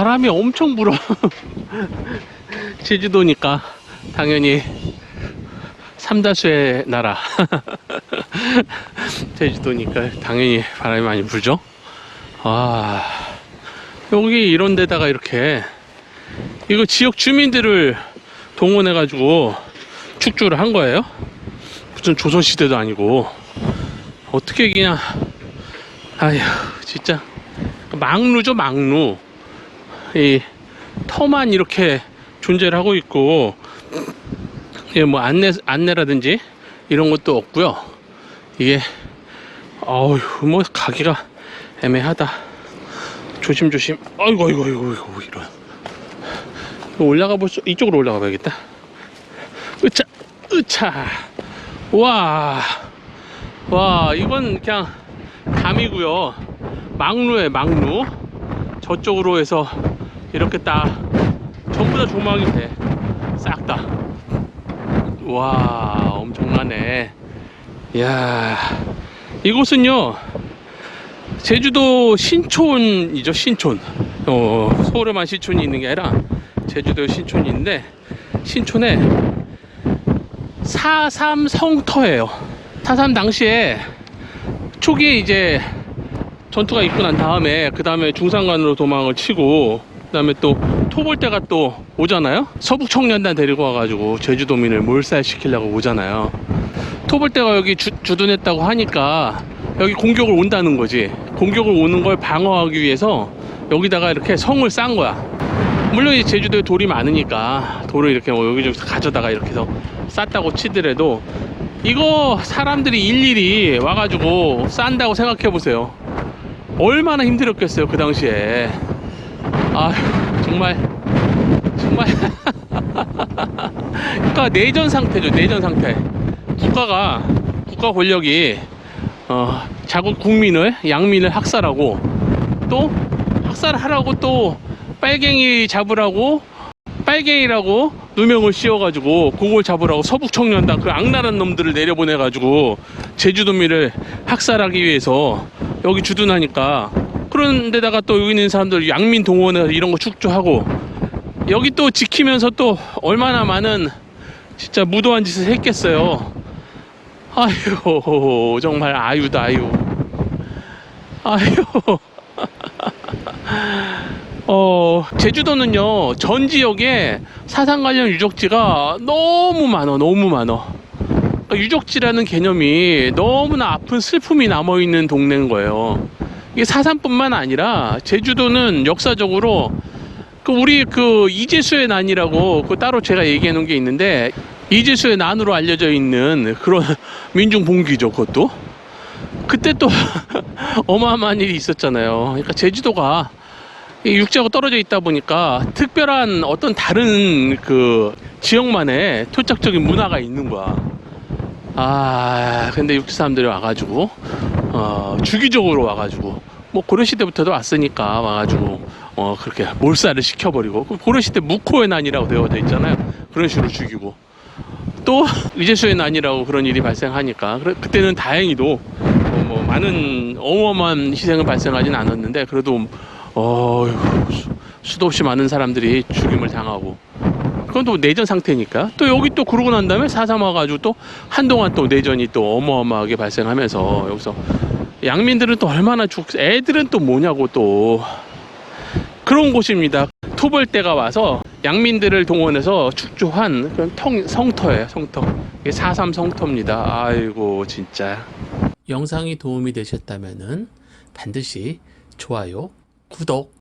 바람이 엄청 불어. 제주도니까 당연히 삼다수의 나라. 제주도니까 당연히 바람이 많이 불죠. 아, 여기 이런 데다가 이렇게 이거 지역 주민들을 동원해 가지고 축조를 한 거예요. 무슨 조선시대도 아니고 어떻게 그냥 아휴 진짜 막루죠 막루 이 터만 이렇게 존재를 하고 있고 이게 뭐 안내 안내라든지 이런 것도 없고요. 이게 어휴 뭐 가기가 애매하다. 조심조심. 아이고 아이고 아이고 아이고 이런. 올라가 볼수 이쪽으로 올라가 봐야겠다. 으차 으차. 와, 와, 이건 그냥 담이고요. 막루에 막루. 저쪽으로 해서 이렇게 딱 전부 다 조망이 돼. 싹 다. 와, 엄청나네. 이야, 이곳은요. 제주도 신촌이죠, 신촌. 어, 서울에만 신촌이 있는 게 아니라 제주도 신촌이 있는데 신촌에 사삼 성터예요. 사삼 당시에 초기에 이제 전투가 있고 난 다음에 그 다음에 중산간으로 도망을 치고 그 다음에 또 토벌대가 또 오잖아요. 서북 청년단 데리고 와가지고 제주도민을 몰살시키려고 오잖아요. 토벌대가 여기 주, 주둔했다고 하니까 여기 공격을 온다는 거지. 공격을 오는 걸 방어하기 위해서 여기다가 이렇게 성을 싼 거야. 물론 이 제주도에 돌이 많으니까 돌을 이렇게 뭐 여기저기서 가져다가 이렇게 해서 쌌다고 치더라도 이거 사람들이 일일이 와가지고 싼다고 생각해 보세요. 얼마나 힘들었겠어요 그 당시에. 아 정말 정말 그러니까 내전 상태죠 내전 상태. 국가가 국가 권력이 어, 자국 국민을 양민을 학살하고 또 학살하라고 또 빨갱이 잡으라고 빨갱이라고 누명을 씌워가지고 그걸 잡으라고 서북 청년단 그 악랄한 놈들을 내려보내가지고 제주도민을 학살하기 위해서 여기 주둔하니까 그런 데다가 또 여기 있는 사람들 양민 동원해서 이런 거 축조하고 여기 또 지키면서 또 얼마나 많은 진짜 무도한 짓을 했겠어요 아유 정말 아유다 아유 아유 어, 제주도는요, 전 지역에 사상 관련 유적지가 너무 많아, 너무 많아. 그러니까 유적지라는 개념이 너무나 아픈 슬픔이 남아있는 동네인 거예요. 이게 사산뿐만 아니라, 제주도는 역사적으로, 그 우리 그 이재수의 난이라고, 그 따로 제가 얘기해 놓은 게 있는데, 이재수의 난으로 알려져 있는 그런 민중 봉기죠, 그것도. 그때 또 어마어마한 일이 있었잖아요. 그러니까 제주도가 이 육지하고 떨어져 있다 보니까 특별한 어떤 다른 그 지역만의 토착적인 문화가 있는 거야. 아, 근데 육지 사람들이 와가지고, 어, 주기적으로 와가지고, 뭐 고려시대부터도 왔으니까 와가지고, 어, 그렇게 몰살을 시켜버리고, 그 고려시대 무코의 난이라고 되어져 있잖아요. 그런 식으로 죽이고. 또, 의제수의 난이라고 그런 일이 발생하니까, 그때는 다행히도, 어, 뭐, 많은 어마어마한 희생을 발생하진 않았는데, 그래도 어, 수, 수도 없이 많은 사람들이 죽임을 당하고 그건 또 내전 상태니까. 또 여기 또 그러고 난 다음에 사삼 와가지고 또 한동안 또 내전이 또 어마어마하게 발생하면서 여기서 양민들은 또 얼마나 죽 애들은 또 뭐냐고 또. 그런 곳입니다. 토벌대가 와서 양민들을 동원해서 축조한 그런 통, 성터예요 성터. 이게 사삼 성터입니다. 아이고 진짜. 영상이 도움이 되셨다면 은 반드시 좋아요 구독